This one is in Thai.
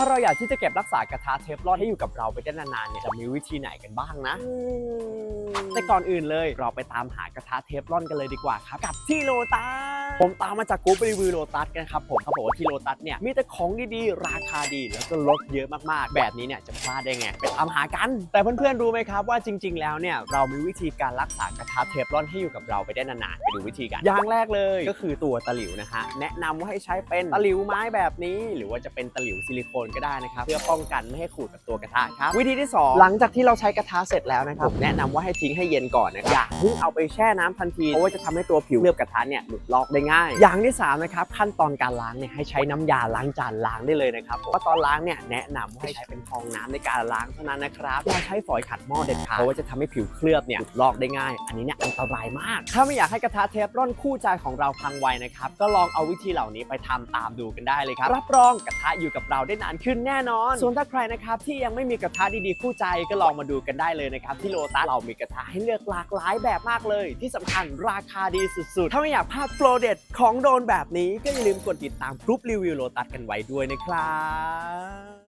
ถ้าเราอยากที่จะเก็บรักษากระทะเทฟลอนให้อยู่กับเราไปได้นานๆเนี่ยจะมีวิธีไหนกันบ้างนะ แต่ก่อนอื่นเลยเราไปตามหากระทะเทฟลอนกันเลยดีกว่าครับ กับที่โลตัส ผมตามมาจากกรุ๊ปรีวิวโลตัสกันครับผมเขาบอกว่าที่โลตัสเนี่ยมีแต่ของดีๆ ราคาดีแล้วก็ลดเยอะมากๆ แบบนี้เนี่ยจะพลาดได้ไงไปตามหากัน แต่เพื่อนๆรู้ไหมครับว่าจริง ๆ แล้วเนี่ยเรามีวิธีการรักษากระทะเทฟลอนให้อยู่กับเราไปได้นานๆไปดูวิธีกันอย่างแรกเลยก็คือตัวตะหลิวนะฮะแนะนำว่าให้ใช้เป็นตะหลิวไม้แบบนี้ หรือว่าจะเป็นตะหลิวซิลิโคนก็ได้นะครับเพื่อป้องกันไม่ให้ขูดกับตัวกระทะครับวิธีที่สองหลังจากที่เราใช้กระทะเสร็จแล้วนะครับผมแนะนำว่าให้ทิ้งให้เย็นก่อนนะครับอย่าเพิ่งเอาไปแช่น้ำทันทีเพราะว่าจะทำให้ตัวผิวเคลือบกระทะเนี่ยหลุดลอกได้ง่าย อย่างที่สามนะครับขั้นตอนการล้างเนี่ยให้ใช้น้ำยาล้างจานล้างได้เลยนะครับว่าตอนล้างเนี่ยแนะนำว่าให้ใช้เป็นฟองน้ำในการล้างเท่านั้นนะครับอย่าใช้ฝอยขัดหม้อเด็ดขาดเพราะว่าจะทำให้ผิวเคลือบเนี่ยลอกได้ง่าย อันนี้เนี่ยอันตรายมาก ถ้าไม่อยากให้กระทะเทฟลอนคู่ใจของเราพังไวนะครับก็ลองเอาวิธีเหล่านี้ไปทำตามดูกันได้เลยครับรับรองกระทะอยู่กับเราได้นานขึ้นแน่นอน ส่วนถ้าใครนะครับที่ยังไม่มีกระทะดีๆคู่ใจก็ลองมาดูกันได้เลยนะครับที่โลตัสเรามีกระทะให้เลือกหลากหลายแบบมากเลย ที่สำคัญราคาดีสุดๆ ถ้าไม่อยากพลาดโปรเด็ดของโดนแบบนี้ก็อย่าลืมกดติดตามกรุ๊ปรีวิวโลตัสกันไว้ด้วยนะครับ